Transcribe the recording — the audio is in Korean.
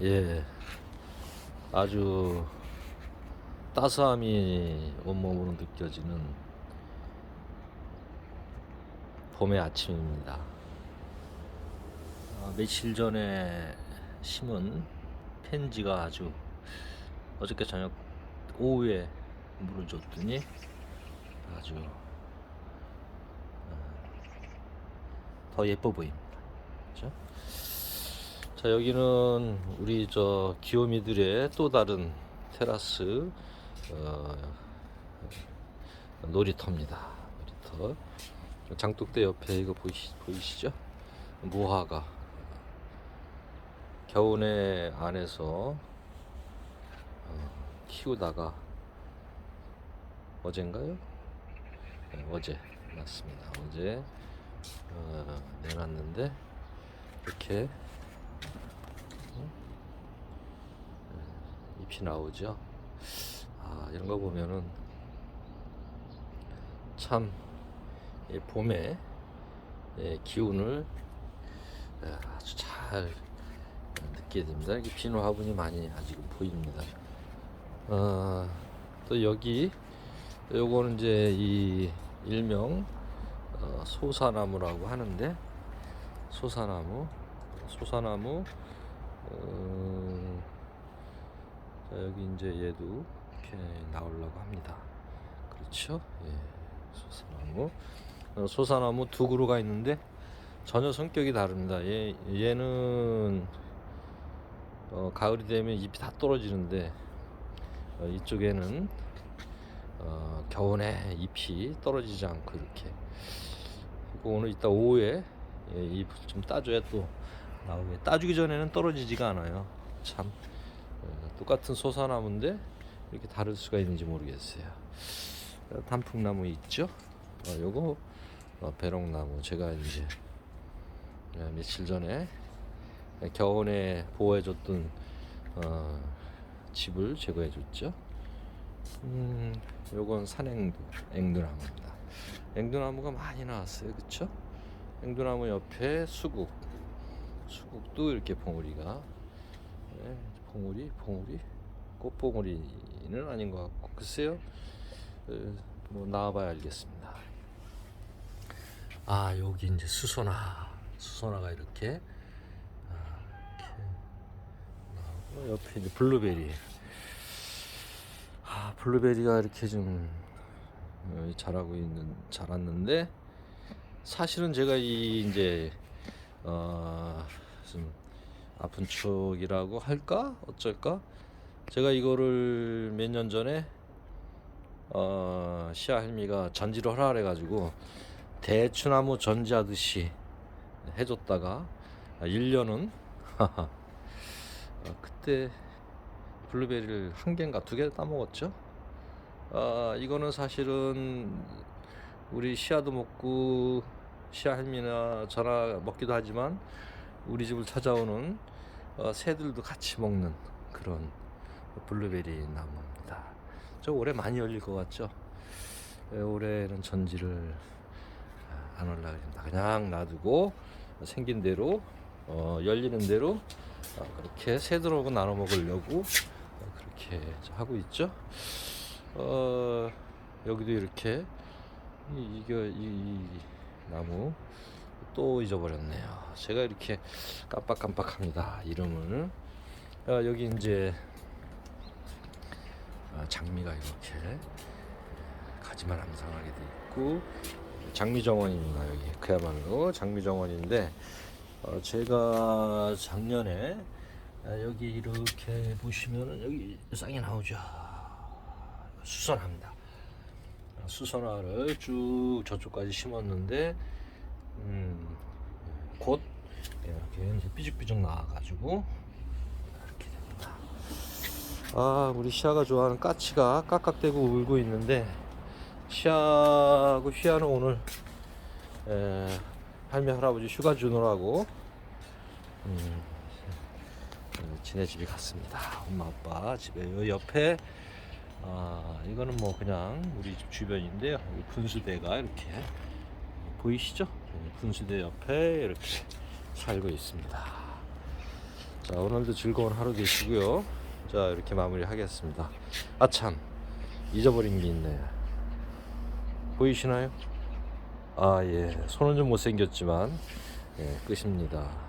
예, 아주 따스함이 온몸으로 느껴지는 봄의 아침입니다. 아, 며칠 전에 심은 펜지가 아주 어저께 저녁 오후에 물을 줬더니 아주 어, 더 예뻐 보입니다. 그죠? 자 여기는 우리 저 귀요미들의 또 다른 테라스 어, 놀이터입니다. 놀이터 장독대 옆에 이거 보이시, 보이시죠? 무화과 겨우내 안에서 어, 키우다가 어젠가요? 네, 어제 맞습니다. 어제 어, 내놨는데 이렇게 잎이 나오죠. 아 이런 거 보면은 참이 봄에 예, 기운을 예, 아주 잘 느끼게 됩니다. 이렇게 비누 화분이 많이 아직은 보입니다. 어, 또 여기 요거는 이제 이 일명 어, 소사나무라고 하는데 소사나무 소사나무 어, 자, 여기 이제 얘도 이렇게 나오려고 합니다. 그렇죠? 예, 소사나무. 어, 소사나무 두 그루가 있는데 전혀 성격이 다릅니다. 얘, 얘는 어, 가을이 되면 잎이 다 떨어지는데 어, 이쪽에는 어, 겨우내 잎이 떨어지지 않고 이렇게 그리고 오늘 이따 오후에 예, 잎좀 따줘야 또 나오게 따주기 전에는 떨어지지가 않아요. 참 어, 똑같은 소사나무인데 이렇게 다를 수가 있는지 모르겠어요. 어, 단풍나무 있죠? 어, 요거 어, 배롱나무 제가 이제 어, 며칠 전에 겨우내 보호해줬던 어, 집을 제거해줬죠. 음, 요건 산앵두, 앵두나무입니다. 앵두나무가 많이 나왔어요, 그쵸? 앵두나무 옆에 수국, 수국도 이렇게 봉우리가 네, 봉우리, 봉우리, 꽃봉우리는 아닌 것 같고. 글쎄요, 에, 뭐 나와봐야 알겠습니다. 아 여기 이제 수소나, 수소나가 이렇게, 아, 옆에 이제 블루베리. 아 블루베리가 이렇게 좀 어, 자라고 있는 자랐는데 사실은 제가 이 이제 어좀 아픈 추억이라고 할까 어쩔까 제가 이거를 몇 년 전에 어 시아 할미가 전지를 하라 그래가지고 대추나무 전지하듯이 해줬다가 1년은 어, 그때 블루베리를 한 개인가 두 개 따먹었죠. 아 이거는 사실은 우리 시아도 먹고 시아 할미나 저나 먹기도 하지만 우리 집을 찾아오는 어, 새들도 같이 먹는 그런 블루베리 나무입니다. 저 올해 많이 열릴 것 같죠? 예, 올해는 전지를 아, 안 올라가겠습니다. 그냥 놔두고 생긴 대로 어, 열리는 대로 어, 그렇게 새들하고 나눠 먹으려고 어, 그렇게 하고 있죠. 어, 여기도 이렇게 이, 이거 이, 이 나무 또 잊어버렸네요. 제가 이렇게 깜빡깜빡합니다. 이름을 어, 여기 이제 아, 장미가 이렇게 가지만 암상하게 돼 있고 장미 정원입니다. 여기 그야말로 장미 정원인데 어, 제가 작년에 아, 여기 이렇게 보시면은 여기 쌍이 나오죠. 수선합니다. 수선화를 쭉 저쪽까지 심었는데 음, 곧 이렇게 삐죽삐죽 나와가지고 이렇게 됩니다. 아 우리 시아가 좋아하는 까치가 깍깍대고 울고 있는데 시아하고 시아는 오늘 에, 할매 할아버지 휴가 주느라고 음, 어, 지네 집에 갔습니다. 엄마 아빠 집에 요 옆에 아 이거는 뭐 그냥 우리 집 주변인데요. 분수대가 이렇게 보이시죠? 네, 분수대 옆에 이렇게 살고 있습니다. 자 오늘도 즐거운 하루 되시고요. 자 이렇게 마무리하겠습니다. 아 참 잊어버린 게 있네. 보이시나요? 아 예, 손은 좀 못생겼지만 예, 끝입니다.